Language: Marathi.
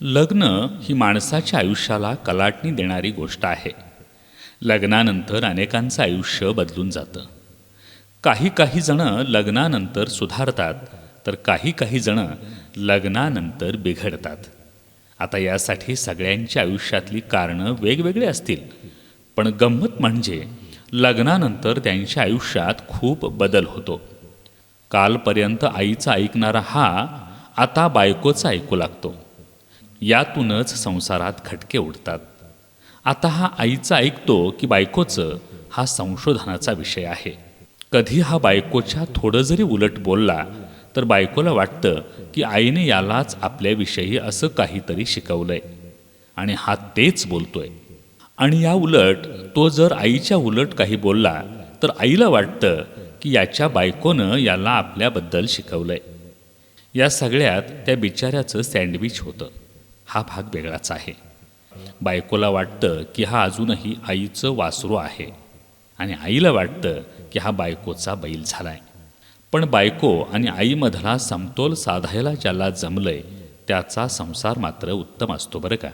लग्न ही माणसाच्या आयुष्याला कलाटणी देणारी गोष्ट आहे. लग्नानंतर अनेकांचं आयुष्य बदलून जातं. काही काही जणं लग्नानंतर सुधारतात तर काही काही जणं लग्नानंतर बिघडतात. आता यासाठी सगळ्यांच्या आयुष्यातली कारणं वेगवेगळी असतील पण गंमत म्हणजे लग्नानंतर त्यांच्या आयुष्यात खूप बदल होतो. कालपर्यंत आईचा ऐकणारा हा आता बायकोचा ऐकू लागतो. यातूनच संसारात खटके उडतात. आता हा आईचा ऐकतो की बायकोचं हा संशोधनाचा विषय आहे. कधी हा बायकोच्या थोडं जरी उलट बोलला तर बायकोला वाटतं की आईने यालाच आपल्याविषयी असं काहीतरी शिकवलंय. आणि हा तेच बोलतोय. आणि या उलट तो जर आईच्या उलट काही बोलला तर आईला वाटतं की याच्या बायकोनं याला आपल्याबद्दल शिकवलंय. या सगळ्यात त्या बिचाऱ्याचं सँडविच होतं. हा भाग वेगळाच आहे. बायकोला वाटतं की हा अजूनही आईचं वासरू आहे आणि आईला वाटतं की हा बायकोचा बैल झालाय. पण बायको आणि आईमधला समतोल साधायला ज्याला जमलंय त्याचा संसार मात्र उत्तम असतो बरं का?